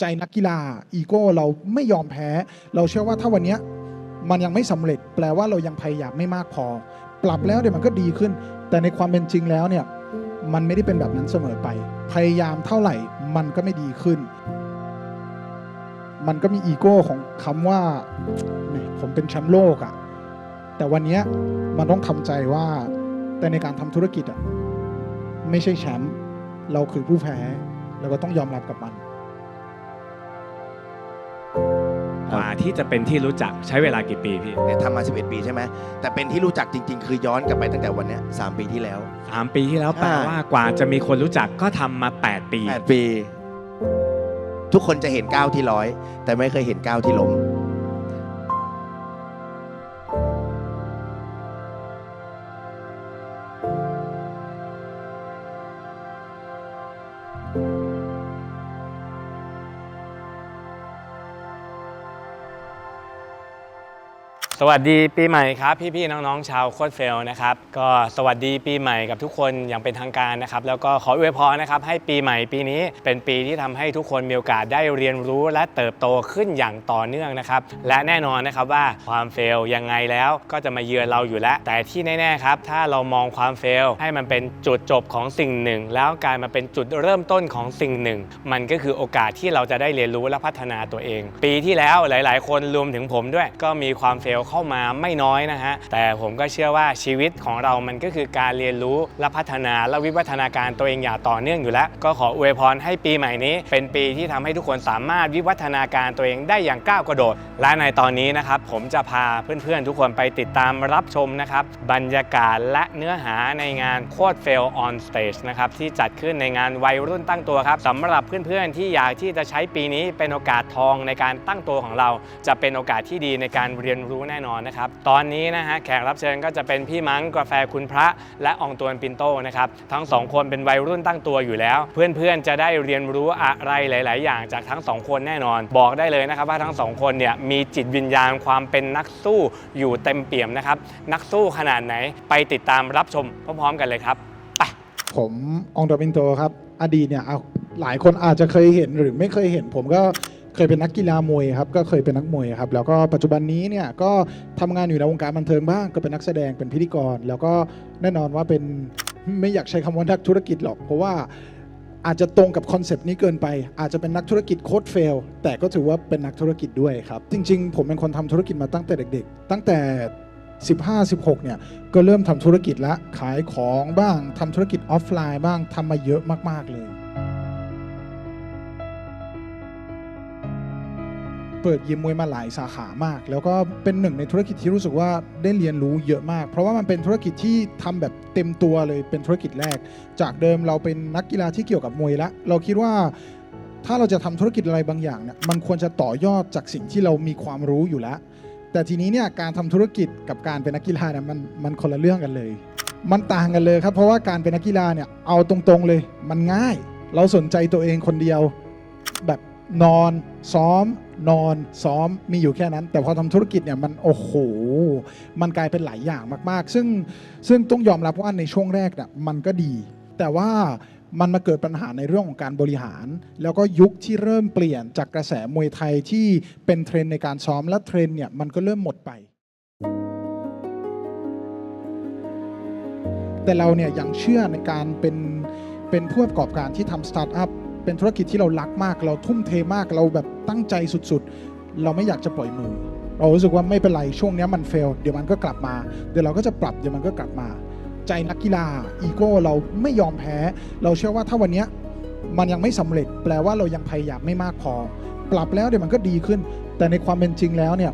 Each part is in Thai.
ใจนักกีฬาอีโก้เราไม่ยอมแพ้ เราเชื่อว่าถ้าวันนี้มันยังไม่สำเร็จ แปลว่าเรายังพยายามไม่มากพอ ปรับแล้วเดี๋ยวมันก็ดีขึ้น แต่ในความเป็นจริงแล้วเนี่ยมันไม่ได้เป็นแบบนั้นเสมอไป พยายามเท่าไหร่มันก็ไม่ดีขึ้น มันก็มีอีโก้ของคำว่าผมเป็นแชมป์โลกอะแต่วันนี้มันต้องทำใจว่าแต่ในการทำธุรกิจอะไม่ใช่แชมป์เราคือผู้แพ้เราก็ต้องยอมรับกับมัน กว่าที่จะเป็นที่รู้จักใช้เวลากี่ปีพี่เนี่ยทำมา 11 ปีใช่ไหมแต่เป็นที่รู้จักจริง ๆ คือย้อนกลับไปตั้งแต่วันเนี้ย3ปีที่แล้ว สามปีที่แล้วใช่แปลว่ากว่าจะมีคนรู้จักก็ทำมา 8 ปี 8 ปี ทุกคนจะเห็นก้าวที่ร้อยแต่ไม่เคยเห็นก้าวที่ล้ม สวัสดีปีใหม่ครับพี่ๆน้องๆชาวโคดเฟลนะครับก็สวัสดีปีใหม่กับทุกคนอย่างเป็นทางการนะครับแล้วก็ขออวยพรนะครับให้ปีใหม่ปีนี้เป็นปีที่ทำให้ทุกคนมีโอกาสได้เรียนรู้และเติบโตขึ้นอย่างต่อเนื่องนะครับและแน่นอนนะครับว่าความเฟลยังไงแล้วก็จะมาเยือนเราอยู่แล้ว แต่ที่แน่ๆครับถ้าเรามองความเฟลให้มันเป็นจุดจบของสิ่งหนึ่ง แล้วกลายมาเป็นจุดเริ่มต้นของสิ่งหนึ่ง มันก็คือโอกาสที่เราจะได้เรียนรู้และพัฒนาตัวเอง ปีที่แล้วหลาย ๆ คนรวมถึงผมด้วย ก็มีความเฟลเข้ามาไม่น้อยนะฮะแต่ผมก็เชื่อว่าชีวิตของเรามันก็คือการเรียนรู้และพัฒนาและวิวัฒนาการตัวเองอย่างต่อเนื่องอยู่แล้ว ก็ขออวยพรให้ปีใหม่นี้ เป็นปีที่ทำให้ทุกคนสามารถวิวัฒนาการตัวเองได้อย่างก้าวกระโดด และในตอนนี้นะครับผมจะพาเพื่อนๆทุกคนไปติดตามรับชมนะครับบรรยากาศและเนื้อหาในงานโคดเฟลออนสเตจนะครับที่จัดขึ้นในงานวัยรุ่นตั้งตัวครับสำหรับเพื่อนๆที่อยากที่จะใช้ปีนี้เป็นโอกาสทองในการตั้งตัวของเรา จะเป็นโอกาสที่ดีในการเรียนรู้แน่นอนนะครับ ตอนนี้นะฮะแขกรับเชิญก็จะเป็นพี่มังกาแฟคุณพระ และอองตวนปินโตนะครับ ทั้งสองคนเป็นวัยรุ่นตั้งตัวอยู่แล้ว เพื่อนๆจะได้เรียนรู้อะไรหลาย ๆ อย่างจากทั้งสองคนแน่นอน บอกได้เลยนะครับว่าทั้งสองคนเนี่ยมีจิตวิญญาณความเป็นนักสู้อยู่เต็มเปี่ยมนะครับ นักสู้ขนาดไหนไปติดตามรับชมพร้อมๆกันเลยครับไปผมองโดปินโตครับ อดีตเนี่ยหลายคนอาจจะเคยเห็นหรือไม่เคยเห็น ผมก็ เคยเป็นนักกีฬามวยครับก็เคยเป็นนักมวยครับแล้วก็ปัจจุบันนี้เนี่ยก็ทำงานอยู่ในวงการบันเทิงบ้างก็เป็นนักแสดงเป็นพิธีกร แล้วก็แน่นอนว่าเป็นไม่อยากใช้คำว่านักธุรกิจหรอก เพราะว่าอาจจะตรงกับคอนเซปต์นี้เกินไป อาจจะเป็นนักธุรกิจโคตรเฟลแต่ก็ถือว่าเป็นนักธุรกิจด้วยครับ จริง ๆ ผมเป็นคนทำธุรกิจมาตั้งแต่เด็ก ๆ ตั้งแต่ 15-16เนี่ยก็เริ่มทำธุรกิจละขายของบ้างทำธุรกิจออฟไลน์บ้างทำมาเยอะมากๆเลย เปิดยิมมวยมาหลายสาขามาก แล้วก็เป็นหนึ่งในธุรกิจที่รู้สึกว่าได้เรียนรู้เยอะมาก เพราะว่ามันเป็นธุรกิจที่ทำแบบเต็มตัวเลยเป็นธุรกิจแรก จากเดิมเราเป็นนักกีฬาที่เกี่ยวกับมวยละเราคิดว่าถ้าเราจะทำธุรกิจอะไรบางอย่างเนี่ยมันควรจะต่อยอดจากสิ่งที่เรามีความรู้อยู่แล้ว แต่ทีนี้เนี่ยการทำธุรกิจกับการเป็นนักกีฬาเนี่ยมันมันคนละเรื่องกันเลย มันต่างกันเลยครับเพราะว่าการเป็นนักกีฬาเนี่ยเอาตรงๆเลย มันง่าย เราสนใจตัวเองคนเดียว แบบนอนซ้อม นอนซ้อมมีอยู่แค่นั้น แต่พอทำธุรกิจเนี่ยมันโอ้โห มันกลายเป็นหลายอย่างมากๆ ซึ่งซึ่งต้องยอมรับว่าในช่วงแรกเนี่ยมันก็ดี แต่ว่ามันมาเกิดปัญหาในเรื่องของการบริหาร แล้วก็ยุคที่เริ่มเปลี่ยนจากกระแสมวยไทยที่เป็นเทรนในการซ้อมและเทรนเนี่ยมันก็เริ่มหมดไป แต่เราเนี่ยยังเชื่อในการเป็นเป็นผู้ประกอบการที่ทำสตาร์ทอัพ เป็นธุรกิจที่เรารักมาก เราทุ่มเทมากเราแบบตั้งใจสุดๆ เราไม่อยากจะปล่อยมือ เรารู้สึกว่าไม่เป็นไรช่วงนี้มันเฟลเดี๋ยวมันก็กลับมา เดี๋ยวเราก็จะปรับเดี๋ยวมันก็กลับมา ใจนักกีฬาอีโก้เราไม่ยอมแพ้ เราเชื่อว่าถ้าวันนี้มันยังไม่สำเร็จ แปลว่าเรายังพยายามไม่มากพอ ปรับแล้วเดี๋ยวมันก็ดีขึ้น แต่ในความเป็นจริงแล้วเนี่ย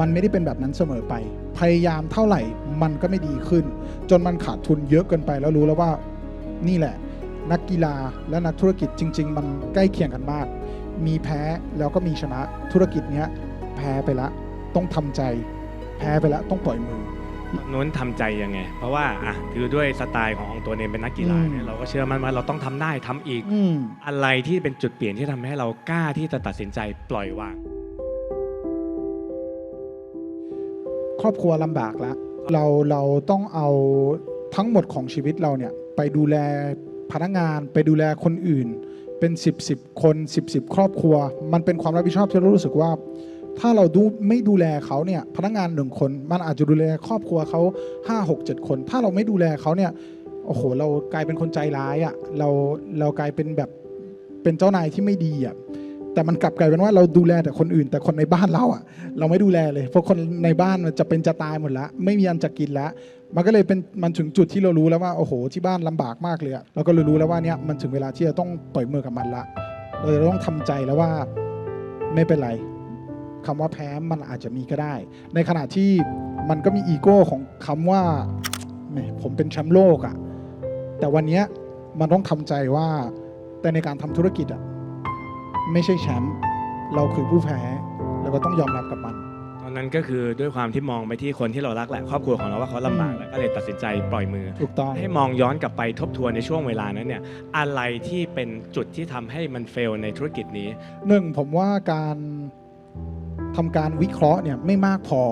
มันไม่ได้เป็นแบบนั้นเสมอไป พยายามเท่าไหร่มันก็ไม่ดีขึ้น จนมันขาดทุนเยอะเกินไปแล้วรู้แล้วว่านี่แหละ นักกีฬาและนักธุรกิจจริง ๆ มันใกล้เคียงกันมาก มีแพ้แล้วก็มีชนะธุรกิจเนี้ยแพ้ไปละต้องทำใจ แพ้ไปแล้วต้องปล่อยมือตอนนู้นทำใจยังไง เพราะว่าอะคือด้วยสไตล์ของอองตัวเนมเป็นนักกีฬาเนี่ยอืมเราก็เชื่อมั่นว่าเราต้องทำได้ทำอีกอืมอะไรที่เป็นจุดเปลี่ยนที่ทำให้เรากล้าที่จะตัดสินใจปล่อยวาง ครอบครัวลำบากแล้วเราเราต้องเอาทั้งหมดของชีวิตเราเนี่ยไปดูแล พนักงานไปดูแลคนอื่น เป็น 10บสคน10บสครอบครัว มันเป็นความรับผิดชอบที่เรารู้สึกว่า ถ้าเราดูไม่ดูแลเขาเนี่ยพนักงานหนึ่งคน มันอาจจะดูแลครอบครัวเขา5 6 7 คน ถ้าเราไม่ดูแลเขาเนี่ยโอ้โห เรากลายเป็นคนใจร้ายอะ่ะเราเรากลายเป็นแบบเป็นเจ้านายที่ไม่ดีอะ่ะแต่มันกลับกลายเป็นว่าเราดูแลแต่คนอื่น แต่คนในบ้านเราอะ่ะ เราไม่ดูแลเลยเพราะคนในบ้านมันจะเป็นจะตายหมดละไม่มีอันจะกินล้ว มันก็เลยเป็นมันถึงจุดที่เรารู้แล้วว่าโอ้โหที่บ้านลำบากมากเลยอะเราก็เลยรู้แล้วว่าเนี่ยมันถึงเวลาที่จะต้องปล่อยมือกับมันละเราต้องทำใจแล้วว่าไม่เป็นไรคำว่าแพ้มันอาจจะมีก็ได้ ในขณะที่มันก็มีอีโก้ของคำว่าผมเป็นแชมป์โลกอะแต่วันเนี้ยมันต้องทำใจว่าแต่ในการทำธุรกิจอะไม่ใช่แชมป์เราคือผู้แพ้แล้วก็ต้องยอมรับกับมัน ตอนนั้นก็คือด้วยความที่มองไปที่คนที่เรารักแหละครอบครัวของเราว่าเขาลำบากอืมแล้วก็เลยตัดสินใจปล่อยมือ ถูกต้อง ให้มองย้อนกลับไปทบทวนในช่วงเวลานั้นเนี่ยอะไรที่เป็นจุดที่ทำให้มันเฟลในธุรกิจนี้ หนึ่งผมว่าการทำการวิเคราะห์เนี่ยไม่มากพอ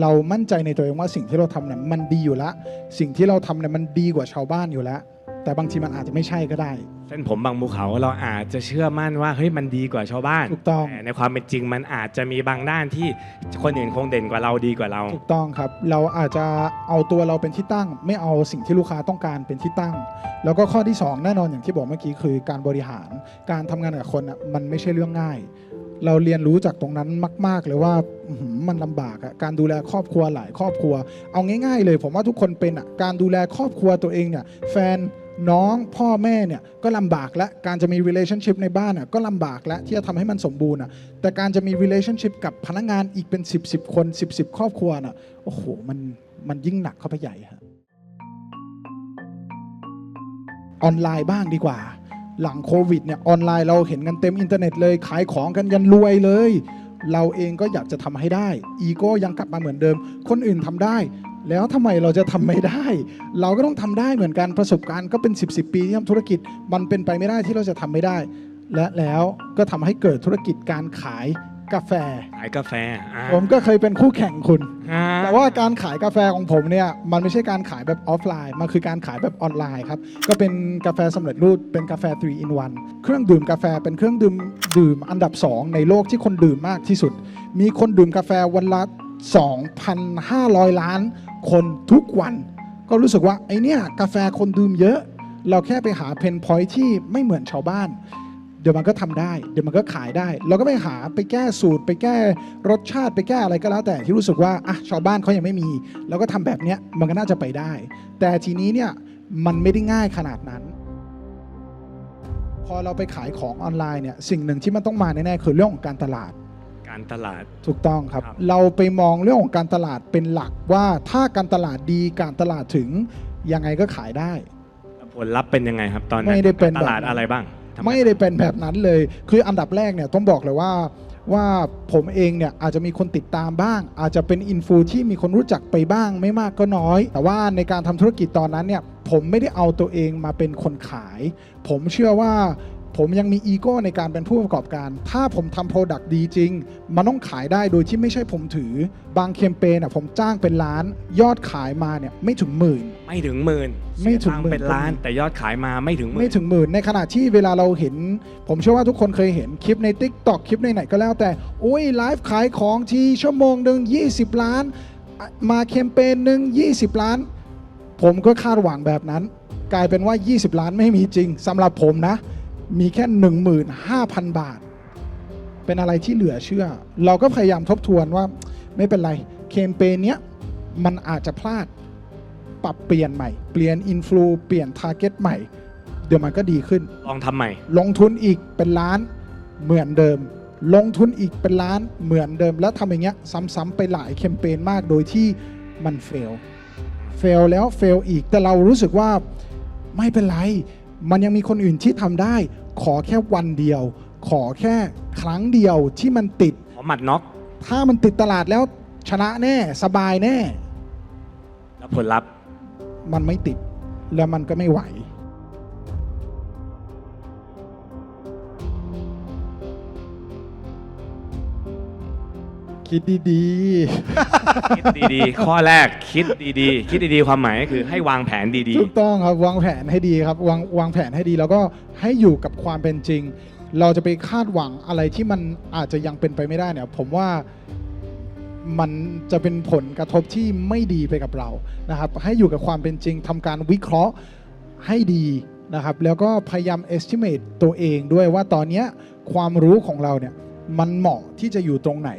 เรามั่นใจในตัวเองว่าสิ่งที่เราทำเนี่ยมันดีอยู่แล้ว สิ่งที่เราทำเนี่ยมันดีกว่าชาวบ้านอยู่แล้ว แต่บางทีมันอาจจะไม่ใช่ก็ได้ เส้นผมบางภูเขาเราอาจจะเชื่อมั่นว่าเฮ้ยมันดีกว่าชาวบ้านถูกต้อง แต่ในความเป็นจริงมันอาจจะมีบางด้านที่คนอื่นคงเด่นกว่าเราดีกว่าเรา ถูกต้องครับ เราอาจจะเอาตัวเราเป็นที่ตั้ง ไม่เอาสิ่งที่ลูกค้าต้องการเป็นที่ตั้ง แล้วก็ข้อที่สองแน่นอนอย่างที่บอกเมื่อกี้คือการบริหาร การทำงานกับคนอะมันไม่ใช่เรื่องง่าย เราเรียนรู้จากตรงนั้นมาก ๆ เลยว่าอื้อหือมันลำบากอะการดูแลครอบครัวหลายครอบครัว เอาง่าย ๆ เลย ผมว่าทุกคนเป็นอะการดูแลครอบครัวตัวเองเนี่ยแฟนน้องพ่อแม่เนี่ยก็ลำบากและการจะมี relationship ในบ้านอะก็ลำบากและที่จะทำให้มันสมบูรณ์อะแต่การจะมี relationship กับพนักงานอีกเป็น 10 10คน10 10ครอบครัวน่ะโอ้โหมันมันยิ่งหนักเข้าไปใหญ่ฮะออนไลน์บ้างดีกว่า หลังโควิดเนี่ยออนไลน์เราเห็นกันเต็มอินเทอร์เน็ตเลยขายของกันยันรวยเลย เราเองก็อยากจะทำให้ได้อีโก้ยังกลับมาเหมือนเดิม คนอื่นทำได้ แล้วทำไมเราจะทำไม่ได้ เราก็ต้องทำได้เหมือนกันประสบการณ์ก็เป็น 10บสปีที่ทำธุรกิจมันเป็นไปไม่ได้ที่เราจะทำไม่ได้ และแล้วก็ทำให้เกิดธุรกิจการขายกาแฟ ขายกาแฟอ่าผมก็เคยเป็นคู่แข่งคุณอ่าแต่ว่าการขายกาแฟของผมเนี่ยมันไม่ใช่การขายแบบออฟไลน์ มันคือการขายแบบออนไลน์ครับ ก็เป็นกาแฟสำเร็จรูป เป็นกาแฟ 3 in 1 เครื่องดื่มกาแฟเป็นเครื่องดื่มดื่มอันดับ 2 ในโลกที่คนดื่มมากที่สุด มีคนดื่มกาแฟวันละ 2,500 ล้านคนทุกวัน ก็รู้สึกว่าไอเนี่ยกาแฟคนดื่มเยอะ เราแค่ไปหาเพนพอยที่ไม่เหมือนชาวบ้าน เดี๋ยวมันก็ทำได้ เดี๋ยวมันก็ขายได้ เราก็ไปหาไปแก้สูตร ไปแก้รสชาติไปแก้อะไรก็แล้วแต่ที่รู้สึกว่าอะชาวบ้านเขายังไม่มีเราก็ทำแบบเนี้ยมันก็น่าจะไปได้ แต่ทีนี้เนี่ยมันไม่ได้ง่ายขนาดนั้นพอเราไปขายของออนไลน์เนี่ยสิ่งหนึ่งที่มันต้องมาแน่ๆคือเรื่องของการตลาด การตลาด ถูกต้องครับ ครับ เราไปมองเรื่องของการตลาดเป็นหลักว่าถ้าการตลาดดีการตลาดถึงยังไงก็ขายได้ ผลลัพธ์เป็นยังไงครับ ตอนนั้นไม่ได้เป็นตลาดแบบนั้นอะไรบ้างทำไม่ได้เป็นแบบนั้นเลย คืออันดับแรกเนี่ยต้องบอกเลยว่าว่าผมเองเนี่ยอาจจะมีคนติดตามบ้าง อาจจะเป็นอินฟูที่มีคนรู้จักไปบ้าง ไม่มากก็น้อย แต่ว่าในการทำธุรกิจตอนนั้นเนี่ยผมไม่ได้เอาตัวเองมาเป็นคนขาย ผมเชื่อว่า ผมยังมีอีโก้ในการเป็นผู้ประกอบการ ถ้าผมทำโปรดักต์ดีจริง มันต้องขายได้โดยที่ไม่ใช่ผมถือ บางแคมเปญอะผมจ้างเป็นล้าน ยอดขายมาเนี่ยไม่ถึงหมื่น ไม่ถึงหมื่นไม่ถึงเสียตัหมื่น เป็นล้านแต่ยอดขายมาไม่ถึงหมื่น ไม่ถึงหมื่นในขณะที่เวลาเราเห็น ผมเชื่อว่าทุกคนเคยเห็นคลิปใน t ิ k t o k คลิปในไหนก็แล้วแต่โอ้ยไลฟ์ขายของทีชั่วโมงหนึ่ง20 ล้านอะมาแคมเปญหนึ่ง20 ล้าน ผมก็คาดหวังแบบนั้น กลายเป็นว่า 20 ล้านไม่มีจริงสำหรับผมนะ มีแค่ 15,000 บาท เป็นอะไรที่เหลือเชื่อ เราก็พยายามทบทวนว่าไม่เป็นไรแคมเปญเนี้ยมันอาจจะพลาดปรับเปลี่ยนใหม่ เปลี่ยนอินฟลูเปลี่ยนทาร์เก็ตใหม่ เดี๋ยวมันก็ดีขึ้น ลองทำใหม่ ลงทุนอีกเป็นล้านเหมือนเดิม ลงทุนอีกเป็นล้านเหมือนเดิม แล้วทำอย่างเงี้ยซ้ำๆไปหลายแคมเปญมากโดยที่มันเฟล เฟลแล้วเฟลอีกแต่เรารู้สึกว่าไม่เป็นไร มันยังมีคนอื่นที่ทำได้ ขอแค่วันเดียว ขอแค่ครั้งเดียวที่มันติด ขอหมัดน็อกถ้ามันติดตลาดแล้วชนะแน่สบายแน่ แล้วผลลัพธ์ มันไม่ติด แล้วมันก็ไม่ไหว คิดดีคิดดีๆ ข้อแรกคิดดีๆ คิดดีๆ ความหมายก็คือให้วางแผนดีๆถูกต้องครับวางแผนให้ดีครับวางวางแผนให้ดีแล้วก็ให้อยู่กับความเป็นจริง เราจะไปคาดหวังอะไรที่มันอาจจะยังเป็นไปไม่ได้เนี่ย ผมว่ามันจะเป็นผลกระทบที่ไม่ดีไปกับเรานะครับ ให้อยู่กับความเป็นจริงทำการวิเคราะห์ให้ดีนะครับ แล้วก็พยายาม estimate ตัวเองด้วยว่าตอนเนี้ยความรู้ของเราเนี่ย มันเหมาะที่จะอยู่ตรงไหน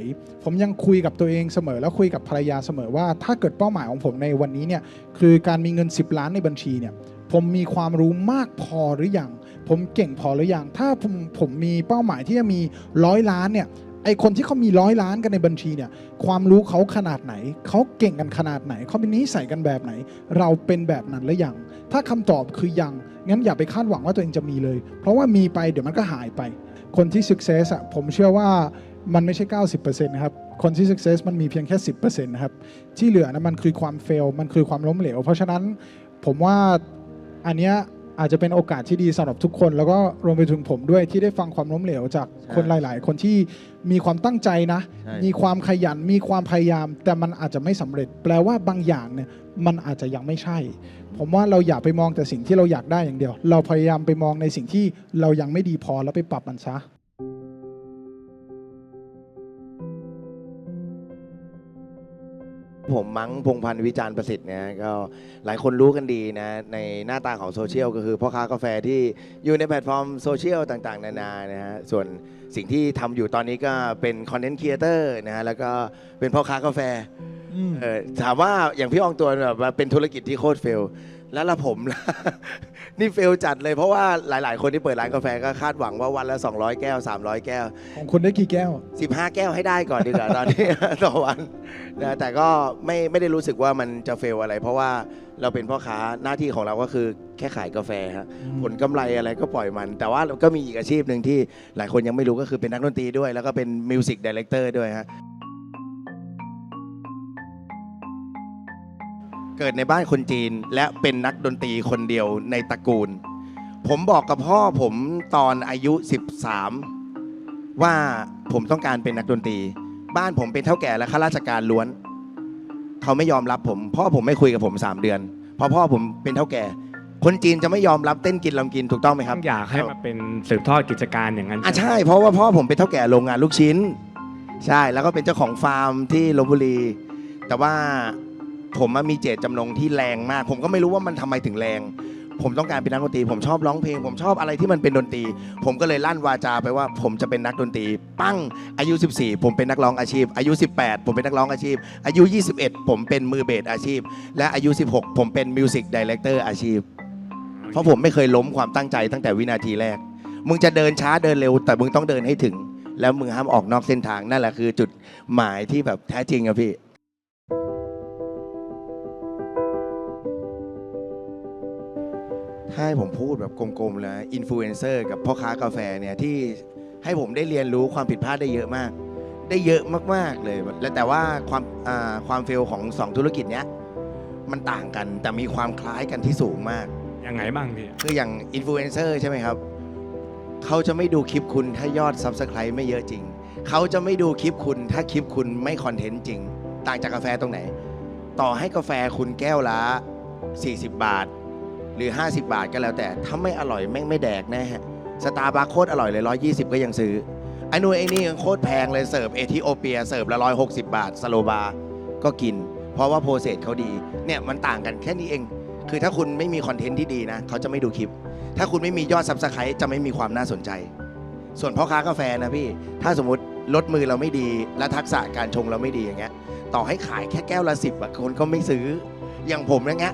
ผมยังคุยกับตัวเองเสมอ แล้วคุยกับภรรยาเสมอว่า ถ้าเกิดเป้าหมายของผมในวันนี้เนี่ยคือการมีเงิน 10 ล้านในบัญชีเนี่ยผมมีความรู้มากพอหรือยัง ผมเก่งพอหรือยัง ถ้าผมผมมีเป้าหมายที่จะมีร้อยล้านเนี่ยไอคนที่เขามีร้อยล้านกันในบัญชีเนี่ยความรู้เขาขนาดไหน เขาเก่งกันขนาดไหน เขาเป็นนิสัยกันแบบไหน เราเป็นแบบนั้นหรือยัง ถ้าคำตอบคือยัง งั้นอย่าไปคาดหวังว่าตัวเองจะมีเลย เพราะว่ามีไปเดี๋ยวมันก็หายไป คนที่ success อะผมเชื่อว่ามันไม่ใช่ 90%นะครับ คนที่ success มันมีเพียงแค่ 10%นะครับ ที่เหลือนะมันคือความ fail มันคือความล้มเหลว เพราะฉะนั้นผมว่าอันเนี้ยอาจจะเป็นโอกาสที่ดีสำหรับทุกคน แล้วก็รวมไปถึงผมด้วยที่ได้ฟังความล้มเหลวจากคนหลาย ๆ คนที่มีความตั้งใจนะใช่มีความขยันมีความพยายาม แต่มันอาจจะไม่สำเร็จ แปลว่าบางอย่างเนี่ยมันอาจจะยังไม่ใช่ ผมว่าเราอย่าไปมองแต่สิ่งที่เราอยากได้อย่างเดียว เราพยายามไปมองในสิ่งที่เรายังไม่ดีพอแล้วไปปรับมันซะ ผมมั้งพงพันธ์วิจารณ์ประสิทธิ์เนี่ยก็หลายคนรู้กันดีนะในหน้าตาของโซเชียลก็คือพ่อค้ากาแฟที่อยู่ในแพลตฟอร์มโซเชียลต่างๆ นานานะฮะส่วนสิ่งที่ทำอยู่ตอนนี้ก็เป็นคอนเทนต์ครีเอเตอร์นะฮะแล้วก็เป็นพ่อค้ากาแฟเออถามว่าอย่างพี่อองตัวแบบว่าเป็นธุรกิจที่โคตรเฟล แล้วละผมล่ะนี่เฟลจัดเลยเพราะว่าหลาย ๆ คนที่เปิดร้านกาแฟก็คาดหวังว่าวันละ 200 แก้ว 300 แก้ว ของคุณได้กี่แก้ว 15 แก้วให้ได้ก่อนดีกว่า ตอนนี้ ต่อวันนะแต่ก็ไม่ไม่ได้รู้สึกว่ามันจะเฟลอะไร เพราะว่าเราเป็นพ่อค้าหน้าที่ของเราก็คือแค่ขายกาแฟฮะผลกำไรอะไรก็ปล่อยมัน แต่ว่าก็มีอีกอาชีพหนึ่งที่หลายคนยังไม่รู้ก็คือเป็นนักดนตรีด้วย แล้วก็เป็นมิวสิกดีเลกเตอร์ด้วยฮะ เกิดในบ้านคนจีนและเป็นนักดนตรีคนเดียวในตระกูล ผมบอกกับพ่อผมตอนอายุ 13 ว่าผมต้องการเป็นนักดนตรี บ้านผมเป็นเท่าแก่และข้าราชการล้วน เขาไม่ยอมรับผม พ่อผมไม่คุยกับผม 3 เดือนเพราะพ่อผมเป็นเท่าแก่ คนจีนจะไม่ยอมรับเต้นกินลำกินถูกต้องไหมๆครัต้บองอยากให้มาเป็นสืบทอดกิจการอย่างนั้นอะใช่ เพราะว่าพ่อผมเป็นเท่าแก่โรงงานลูกชิ้น ใช่แล้วก็เป็นเจ้าของฟาร์มที่ลบบุรี แต่ว่า ผมมีเจตจำนงที่แรงมาก ผมก็ไม่รู้ว่ามันทำไมถึงแรง ผมต้องการเป็นนักดนตรี ผมชอบร้องเพลง ผมชอบอะไรที่มันเป็นดนตรี ผมก็เลยลั่นวาจาไปว่า ผมจะเป็นนักดนตรี ปั้งอายุ 14 ผมเป็นนักร้องอาชีพ อายุ 18 ผมเป็นนักร้องอาชีพ อายุ 21 ผมเป็นมือเบสอาชีพ และอายุ 16 ผมเป็นมิวสิกดีเลกเตอร์อาชีพ เพราะผมไม่เคยล้มความตั้งใจตั้งแต่วินาทีแรก มึงจะเดินช้าเดินเร็ว แต่มึงต้องเดินให้ถึง แล้วมึงห้ามออกนอกเส้นทางนั่นแหละคือจุดหมายที่แบบแท้จริงอะพี่ ถ้าให้ผมพูดแบบกลมๆเลยอินฟลูเอนเซอร์กับพ่อค้ากาแฟเนี่ยที่ให้ผมได้เรียนรู้ความผิดพลาดได้เยอะมาก ได้เยอะมากๆเลยและแต่ว่าความอ่าความเฟลของสองธุรกิจเนี้ยมันต่างกันแต่มีความคล้ายกันที่สูงมากยังไงบ้างพี่คืออย่างอินฟลูเอนเซอร์ใช่ไหมครับเขาจะไม่ดูคลิปคุณถ้ายอด Subscribe ไม่เยอะจริง เขาจะไม่ดูคลิปคุณถ้าคลิปคุณไม่คอนเทนต์จริง ต่างจากกาแฟตรงไหน ต่อให้กาแฟคุณแก้วละ40 บาท หรือ 50 บาทก็แล้วแต่ถ้าไม่อร่อยแม่งไม่แดกแน่ฮะสตาร์บัคโคตรอร่อยเลย 120 ก็ยังซื้อไอ้นู่นไอ้นี่ยังโคตรแพงเลยเสิร์ฟเอธิโอเปียเสิร์ฟละ160 บาท สโลบาร์ก็กิน เพราะว่าโปรเซสเขาดีเนี่ยมันต่างกันแค่นี้เอง คือถ้าคุณไม่มีคอนเทนต์ที่ดีนะเขาจะไม่ดูคลิป ถ้าคุณไม่มียอดซับสไครต์จะไม่มีความน่าสนใจ ส่วนพ่อค้ากาแฟนะพี่ถ้าสมมติลดมือเราไม่ดี และทักษะการชงเราไม่ดีอย่างเงี้ยต่อให้ขายแค่แก้วละสิบอะคนก็ไม่ซื้ออย่างผมอย่างเงี้ย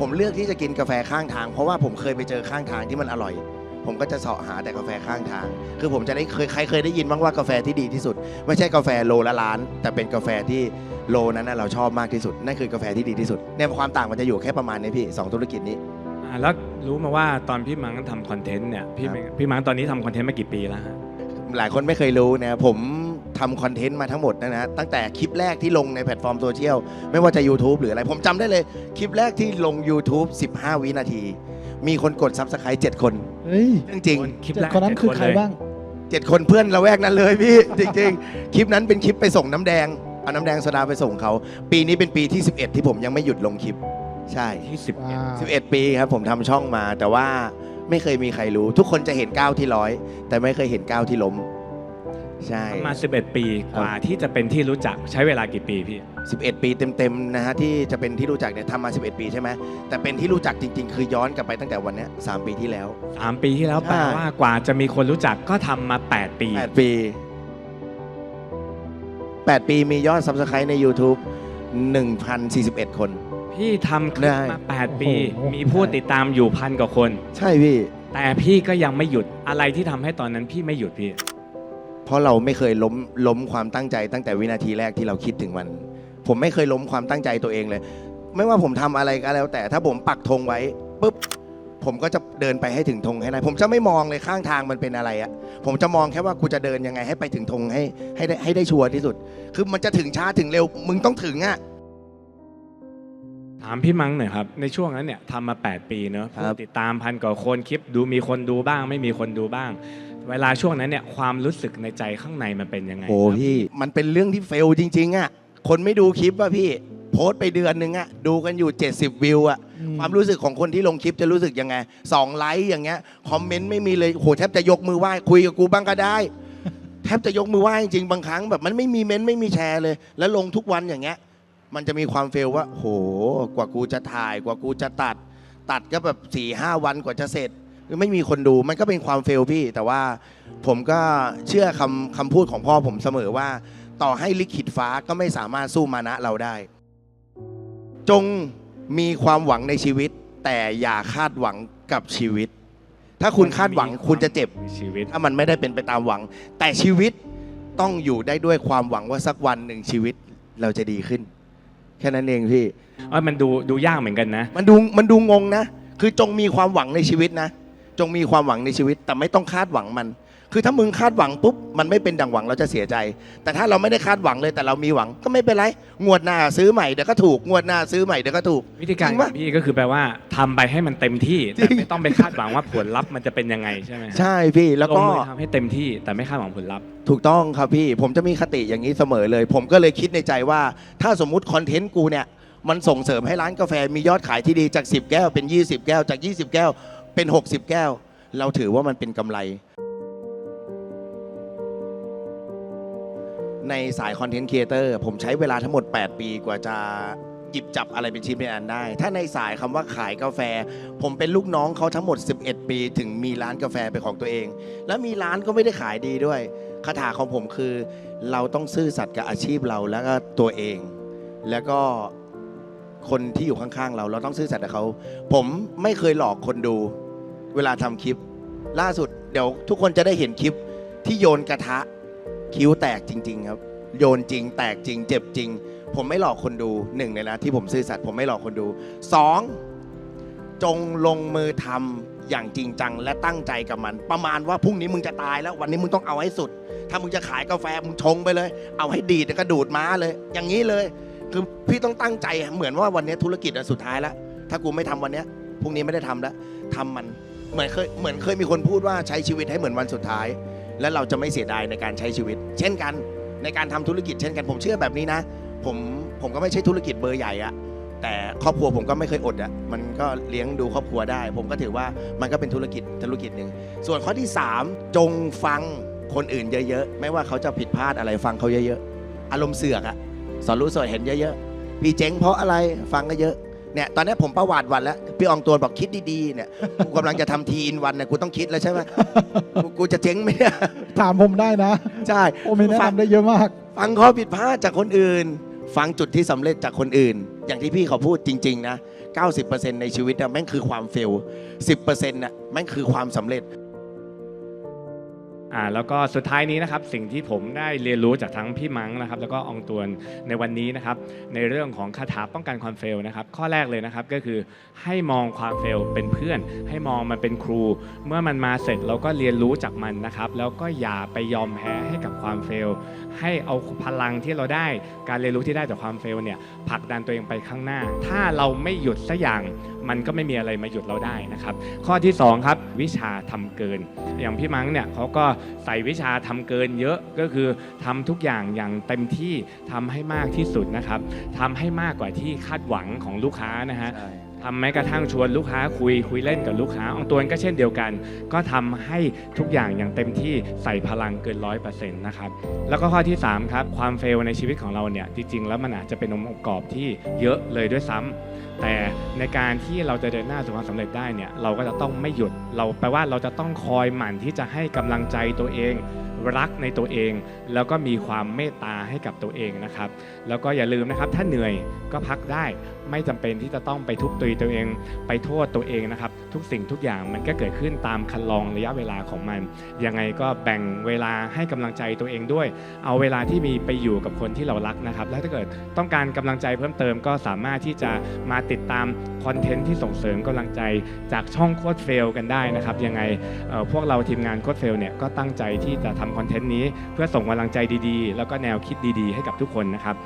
ผมเลือกที่จะกินกาแฟข้างทาง เพราะว่าผมเคยไปเจอข้างทางที่มันอร่อย ผมก็จะเสาะหาแต่กาแฟข้างทาง คือผมจะได้เคยใครเคยได้ยินบ้างว่ากาแฟที่ดีที่สุด ไม่ใช่กาแฟโลละล้าน แต่เป็นกาแฟที่โลนั้นนะเราชอบมากที่สุด นั่นคือกาแฟที่ดีที่สุดเนี่ยความต่างมันจะอยู่แค่ประมาณนี้พี่สองธุรกิจนี้อ่าแล้วรู้มาว่าตอนพี่มังทำคอนเทนต์เนี่ยพี่ครับพี่มังตอนนี้ทำคอนเทนต์มากี่ปีแล้วฮะ หลายคนไม่เคยรู้นะผม ทำคอนเทนต์มาทั้งหมดนะนะตั้งแต่คลิปแรกที่ลงในแพลตฟอร์มโซเชียลไม่ว่าจะ YouTube หรืออะไร ผมจำได้เลย คลิปแรกที่ลง YouTube 15 วินาที มีคนกด Subscribe 7คน เฮ้ยเรื่องจริง คลิปเจ็ดแรกคนนั้นคือใครเลยบ้างเจ็ดคนเพื่อนละแวกนั้นเลยพี่ จริง ๆ คลิปนั้นเป็นคลิปไปส่งน้ำแดง เอาน้ำแดงโซดาไปส่งเขา ปีนี้เป็นปีที่ 11 ที่ผมยังไม่หยุดลงคลิป ใช่ ที่สิบว้าว11 ปีครับผมทำช่องมาแต่ว่าไม่เคยมีใครรู้ ทุกคนจะเห็นก้าวที่ร้อยแต่ไม่เคยเห็นก้าวที่ล้ม ใช่ มา 11 ปีกว่าที่จะเป็นที่รู้จักใช้เวลากี่ปีพี่ 11 ปีเต็มๆนะฮะที่จะเป็นที่รู้จักเนี่ยทำมา 11 ปีใช่ไหมแต่เป็นที่รู้จักจริง ๆ คือย้อนกลับไปตั้งแต่วันเนี้ยสามปีที่แล้ว 3 ปีที่แล้วใช่แปลว่ากว่าจะมีคนรู้จักก็ทำมา 8 ปี 8 ปี 8 ปีมียอด Subscribe ใน YouTube 1,041 คน พี่ทำคลิได้ปมา 8 ปี โอ้โห มีผู้ติดตามอยู่พันกว่าคน ใช่พี่ แต่พี่ก็ยังไม่หยุดอะไรที่ทำให้ตอนนั้นพี่ไม่หยุดพี่ เพราะเราไม่เคยล้มล้มความตั้งใจ ตั้งแต่วินาทีแรกที่เราคิดถึงมัน ผมไม่เคยล้มความตั้งใจตัวเองเลย ไม่ว่าผมทำอะไรก็แล้ว แต่ถ้าผมปักธงไว้ปุ๊บผมก็จะเดินไปให้ถึงธงให้ได้ ผมจะไม่มองเลยข้างทางมันเป็นอะไรอะผมจะมองแค่ว่ากูจะเดินยังไงให้ไปถึงธงให้ให้ได้ให้ได้ชัวร์ที่สุด คือมันจะถึงช้าถึงเร็ว มึงต้องถึงอะถามพี่มังหน่อยครับ ในช่วงนั้นเนี่ยทำมา 8 ปีเนอะครับผู้ติดตามพันกว่าคนคลิปดูมีคนดูบ้าง ไม่มีคนดูบ้าง เวลาช่วงนั้นเนี่ยความรู้สึกในใจข้างในมันเป็นยังไงโอ้พี่มันเป็นเรื่องที่เฟลจริงๆอะคนไม่ดูคลิปอะพี่ โพสต์ไปเดือนนึงอะดูกันอยู่ 70 วิวอะอืมความรู้สึกของคนที่ลงคลิปจะรู้สึกยังไงสองไลค์อย่างเงี้ยคอมเมนต์ไม่มีเลยโหแทบจะยกมือไหว้คุยกับกูบ้างก็ได้ แทบจะยกมือไหว้จริงๆบางครั้งแบบมันไม่มีเม้นต์ไม่มีแชร์เลย แล้วลงทุกวันอย่างเงี้ย มันจะมีความเฟลว่า โหกว่ากูจะถ่ายกว่ากูจะตัด ตัดก็แบบสี่ห้าวันกว่าจะเสร็จ ไม่มีคนดูมันก็เป็นความเฟลพี่ แต่ว่าผมก็เชื่อคำคำพูดของพ่อผมเสมอว่า ต่อให้ลิขิตฟ้าก็ไม่สามารถสู้มานะเราได้ จงมีความหวังในชีวิต แต่อย่าคาดหวังกับชีวิต ถ้าคุณคาดหวังคุณจะเจ็บในชีวิต ถ้ามันไม่ได้เป็นไปตามหวัง แต่ชีวิตต้องอยู่ได้ด้วยความหวังว่าสักวันหนึ่งชีวิตเราจะดีขึ้น แค่นั้นเองพี่เอ้ยมันดูดูยากเหมือนกันนะ มันดูมันดูงงนะ คือจงมีความหวังในชีวิตนะ จงมีความหวังในชีวิตแต่ไม่ต้องคาดหวังมัน คือถ้ามึงคาดหวังปุ๊บมันไม่เป็นดังหวังเราจะเสียใจ แต่ถ้าเราไม่ได้คาดหวังเลยแต่เรามีหวังก็ไม่เป็นไรงวดหน้าซื้อใหม่เดี๋ยวก็ถูกงวดหน้าซื้อใหม่เดี๋ยวก็ถูกวิธีการจริงขปะ องพี่ก็คือแปลว่าทำไปให้มันเต็มที่จริแต่งไม่ต้องไปคาดหวังว่าผลลัพธ์มันจะเป็นยังไงใช่ไหมใช่พี่แล้วลงก็มือทำให้เต็มที่แต่ไม่คาดหวังผลลัพธ์ ถูกต้องครับพี่ผมจะมีคติอย่างนี้เสมอเลย ผมก็เลยคิดในใจว่า ถ้าสมมุติคอนเทนต์กูเนี่ย มันส่งเสริมให้ร้านกาแฟมียอดขายที่ดีจาก 10 แก้วเป็น 20 แก้วจาก 20 แก้ว เป็น 60 แก้ว เราถือว่ามันเป็นกำไร ในสายคอนเทนต์ครีเอเตอร์ผมใช้เวลาทั้งหมด 8 ปีกว่าจะหยิบจับอะไรเป็นชิ้นเป็นอันได้ ถ้าในสายคำว่าขายกาแฟ ผมเป็นลูกน้องเขาทั้งหมด 11 ปีถึงมีร้านกาแฟเป็นของตัวเอง แล้วมีร้านก็ไม่ได้ขายดีด้วยคาถาของผมคือ เราต้องซื่อสัตย์กับอาชีพเราแล้วก็ตัวเอง แล้วก็คนที่อยู่ข้างๆเรา เราต้องซื่อสัตย์กับเขา ผมไม่เคยหลอกคนดู เวลาทำคลิป ล่าสุดเดี๋ยวทุกคนจะได้เห็นคลิปที่โยนกระทะคิ้วแตกจริง ๆ ครับ โยนจริง แตกจริง เจ็บจริง ผมไม่หลอกคนดูหนึ่งเลยนะที่ผมซื่อสัตย์ผมไม่หลอกคนดูสองจงลงมือทำอย่างจริงจัง และตั้งใจกับมัน ประมาณว่าพรุ่งนี้มึงจะตายแล้ววันนี้มึงต้องเอาให้สุด ถ้ามึงจะขายกาแฟมึงชงไปเลย เอาให้ดีดแล้วก็ดูดม้าเลย อย่างนี้เลย คือพี่ต้องตั้งใจเหมือนว่าวันนี้ธุรกิจสุดท้ายแล้วถ้ากูไม่ทำวันนี้พรุ่งนี้ไม่ได้ทำแล้วทำมัน เหมือนเคยเหมือนเคยมีคนพูดว่าใช้ชีวิตให้เหมือนวันสุดท้าย และเราจะไม่เสียดายในการใช้ชีวิต เช่นกัน ในการทำธุรกิจเช่นกันผมเชื่อแบบนี้นะ ผมผมก็ไม่ใช่ธุรกิจเบอร์ใหญ่อะแต่ครอบครัวผมก็ไม่เคยอดอะมันก็เลี้ยงดูครอบครัวได้ ผมก็ถือว่ามันก็เป็นธุรกิจธุรกิจหนึ่งส่วนข้อที่ 3 จงฟังคนอื่นเยอะๆ ไม่ว่าเขาจะผิดพลาดอะไรฟังเขาเยอะๆ อารมณ์เสือกอะสอนรู้สอนเห็นเยอะๆ พี่เจ๊งเพราะอะไรฟังก็เยอะ เนี่ยตอนนี้ผมประวัติวันแล้ว พี่อองตวนบอกคิดดีๆเนี่ยกูกำลังจะทำทีอินวันเนี่ยกูต้องคิดแล้วใช่ไหมกูกูจะเจ๊งไหมเนี่ยถามผมได้นะ ใช่โอมีแนะนำได้เยอะมาก ฟังข้อผิดพลาดจากคนอื่น ฟังจุดที่สำเร็จจากคนอื่น อย่างที่พี่เขาพูดจริง ๆ นะ 90%ในชีวิตนะแม่งคือความเฟล 10%น่ะแม่งคือความสำเร็จ อ่าแล้วก็สุดท้ายนี้นะครับสิ่งที่ผมได้เรียนรู้จากทั้งพี่มังนะครับแล้วก็อองตวนในวันนี้นะครับในเรื่องของคาถาป้องกันความเฟลนะครับข้อแรกเลยนะครับก็คือให้มองความเฟลเป็นเพื่อน ให้มองมันเป็นครู เมื่อมันมาเสร็จเราก็เรียนรู้จากมันนะครับแล้วก็อย่าไปยอมแพ้ให้กับความเฟล ให้เอาพลังที่เราได้การเรียนรู้ที่ได้จากความเฟลเนี่ยผลักดันตัวเองไปข้างหน้า ถ้าเราไม่หยุดสักอย่างมันก็ไม่มีอะไรมาหยุดเราได้นะครับข้อที่2ครับวิชาทำเกิน อย่างพี่มังเนี่ยเขาก็ใส่วิชาทำเกินเยอะก็คือทำทุกอย่างอย่างเต็มที่ทำให้มากที่สุดนะครับทำให้มากกว่าที่คาดหวังของลูกค้านะฮะใช่ทำแม้กระทั่งชวนลูกค้าคุยคุยเล่นกับลูกค้าอองตวนก็เช่นเดียวกัน ก็ทำให้ทุกอย่างอย่างเต็มที่ใส่พลังเกินร้อยเปอร์เซ็นต์นะครับแล้วก็ข้อที่3ครับความเฟลในชีวิตของเราเนี่ยจริงๆ แล้วมันอาจจะเป็นองค์ประกอบที่เยอะเลยด้วยซ้ำ แต่ในการที่เราจะเดินหน้าสู่ความสำเร็จได้เนี่ยเราก็จะต้องไม่หยุดเราแปลว่าเราจะต้องคอยหมั่นที่จะให้กำลังใจตัวเอง รักในตัวเอง แล้วก็มีความเมตตาให้กับตัวเองนะครับ แล้วก็อย่าลืมนะครับ ถ้าเหนื่อยก็พักได้ ไม่จำเป็นที่จะต้องไปทุบตีตัวเอง ไปโทษตัวเองนะครับ ทุกสิ่งทุกอย่างมันก็เกิดขึ้นตามคันลองระยะเวลาของมัน ยังไงก็แบ่งเวลาให้กำลังใจตัวเองด้วย เอาเวลาที่มีไปอยู่กับคนที่เรารักนะครับ แล้วถ้าเกิดต้องการกำลังใจเพิ่มเติมก็สามารถที่จะมาติดตามคอนเทนต์ที่ส่งเสริมกำลังใจจากช่องโคดเฟลกันได้นะครับ ยังไงเอ่อพวกเราทีมงานโคดเฟลเนี่ยก็ตั้งใจที่จะทำคอนเทนต์นี้ เพื่อส่งกำลังใจดีๆ แล้วก็แนวคิดดีๆ ให้กับทุกคนนะครับ